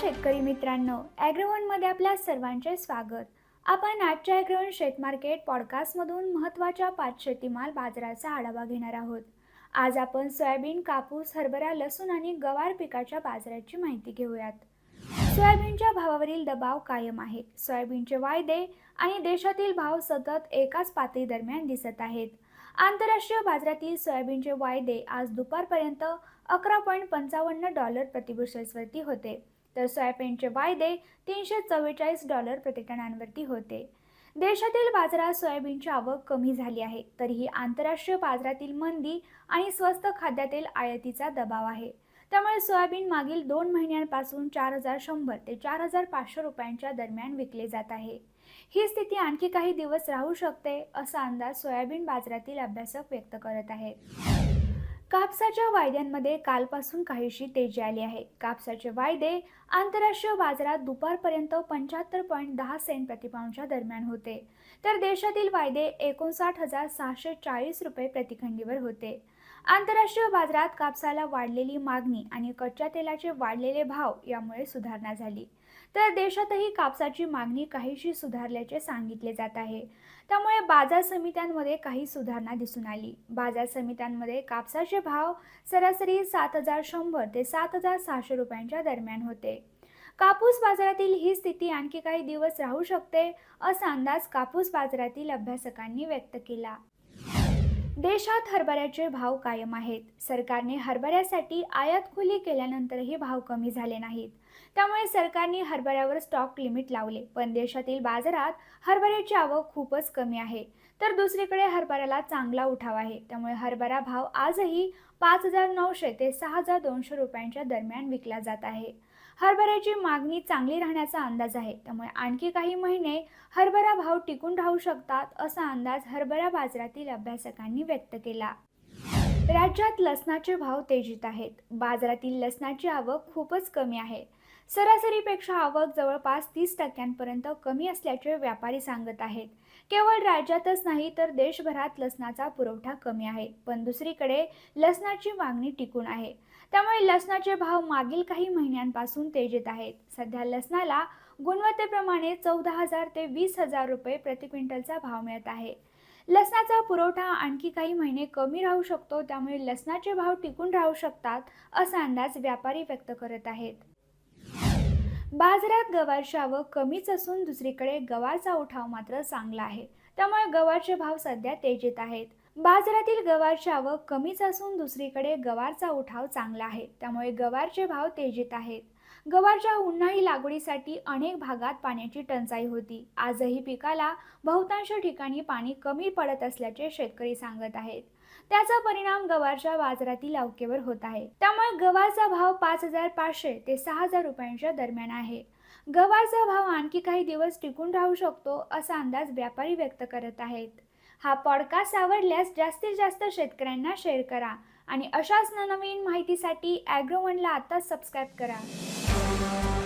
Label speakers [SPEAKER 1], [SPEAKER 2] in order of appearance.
[SPEAKER 1] शेतकरी मित्रांनो ॲग्रोवनमध्ये आपल्या सर्वांचे स्वागत. आपण आजच्या ॲग्रोवन शेत मार्केट पॉडकास्टमधून महत्त्वाच्या पाच शेतीमाल बाजाराचा आढावा घेणार आहोत. आज आपण सोयाबीन कापूस हरभरा लसूण आणि गवार पिकाच्या बाजाराची माहिती घेऊयात. सोयाबीनच्या भावावरील दबाव कायम आहे. सोयाबीनचे वायदे आणि देशातील भाव सतत एकाच पातळी दरम्यान दिसत आहेत. आंतरराष्ट्रीय बाजारातील सोयाबीनचे वायदे आज दुपारपर्यंत अकरा पॉईंट पंचावन्न डॉलर प्रतिबुशेल्सवरती होते. तर सोयाबीनचे वायदे तीनशे चव्वेचाळीस डॉलर प्रतिटनांवरती होते. देशातील बाजारात सोयाबीनची आवक कमी झाली आहे तरीही आंतरराष्ट्रीय बाजारातील मंदी आणि स्वस्त खाद्यातील आयातीचा दबाव आहे. त्यामुळे सोयाबीन मागील दोन महिन्यांपासून चार हजार शंभर ते चार हजार पाचशे रुपयांच्या दरम्यान विकले जात आहे. ही स्थिती आणखी काही दिवस राहू शकते असा अंदाज सोयाबीन बाजारातील अभ्यासक व्यक्त करत आहेत. कापसाच्या वायद्यांमध्ये कालपासून काहीशी तेजी आली आहे. कापसाचे वायदे आंतरराष्ट्रीय बाजारात दुपारपर्यंत पंच्याहत्तर पॉईंट दहा सेंट प्रतिपाऊंडच्या दरम्यान होते. तर देशातील वायदे एकोणसाठ हजार सहाशे चाळीस रुपये प्रतिखंडीवर होते. आंतरराष्ट्रीय बाजारात कापसाला वाढलेली मागणी आणि कच्च्या तेलाचे वाढलेले भाव यामुळे सुधारणा झाली. तर देशातही कापसाची मागणी काहीशी सुधारल्याचे सांगितले जात आहे. त्यामुळे बाजार समित्यांमध्ये काही सुधारणा दिसून आली. बाजार समित्यांमध्ये कापसाचे भाव सरासरी सात हजार शंभर ते सात हजार सहाशे रुपयांच्या दरम्यान होते. कापूस बाजारातील ही स्थिती आणखी काही दिवस राहू शकते असा अंदाज कापूस बाजारातील अभ्यासकांनी व्यक्त केला. देशात हरभऱ्याचे भाव कायम आहेत. सरकारने हरभऱ्यासाठी आयात खुली केल्यानंतरही भाव कमी झाले नाहीत. त्यामुळे सरकारने हरभऱ्यावर स्टॉक लिमिट लावले. पण देशातील बाजारात हरभऱ्याची आवक खूपच कमी आहे. तर दुसरीकडे हरभऱ्याला चांगला उठाव आहे. त्यामुळे हरभरा भाव आजही पाच हजार नऊशे ते सहा हजार दोनशे रुपयांच्या दरम्यान विकला जात आहे. हरभऱ्याची मागणी चांगली राहण्याचा अंदाज आहे. त्यामुळे आणखी काही महिने हरभरा भाव टिकून राहू शकतात असा अंदाज हरभरा बाजारातील अभ्यासकांनी व्यक्त केला. राज्यात लसणाचे भाव तेजीत आहेत. बाजारातील लसणाची आवक खूपच कमी आहे. सरासरीपेक्षा आवक जवळपास तीस टक्क्यांपर्यंत कमी असल्याचे व्यापारी सांगत आहेत. केवळ राज्यातच नाही तर देशभरात लसणाचा पुरवठा कमी आहे पण दुसरीकडे लसणाची मागणी टिकून आहे. त्यामुळे लसणाचे भाव मागील काही महिन्यांपासून तेजीत आहेत. सध्या लसणाला गुणवत्तेप्रमाणे चौदा हजार ते वीस हजार रुपये प्रति क्विंटलचा भाव मिळत आहे. लसणाचा पुरवठा आणखी काही महिने कमी राहू शकतो त्यामुळे लसणाचे भाव टिकून राहू शकतात असा अंदाज व्यापारी व्यक्त करत आहेत. बाजारात गवारची आवक कमीच असून दुसरीकडे गवारचा उठाव मात्र चांगला आहे. त्यामुळे गवारचे भाव सध्या तेजीत आहेत. बाजारातील गवारची आवक कमीच असून दुसरीकडे गवारचा उठाव चांगला आहे. त्यामुळे गवारचे भाव तेजीत आहेत. गवारच्या उन्हाळी लागवडीसाठी अनेक भागात पाण्याची टंचाई होती. आजही पिकाला बहुतांश ठिकाणी पाणी कमी पडत असल्याचे शेतकरी सांगत आहेत. त्याचा परिणाम गवारच्या बाजारातील अवकेवर होत आहे. त्यामुळे गवारचा भाव पाच हजार पाचशे ते सहा हजार रुपयांच्या दरम्यान आहे. गवारचा भाव आणखी काही दिवस टिकून राहू शकतो असा अंदाज व्यापारी व्यक्त करत आहेत. हा पॉडकास्ट आवडल्यास जास्तीत जास्त शेतकऱ्यांना शेअर करा आणि अशाच नवनवीन माहितीसाठी ॲग्रोवनला आता सबस्क्राईब करा. thank you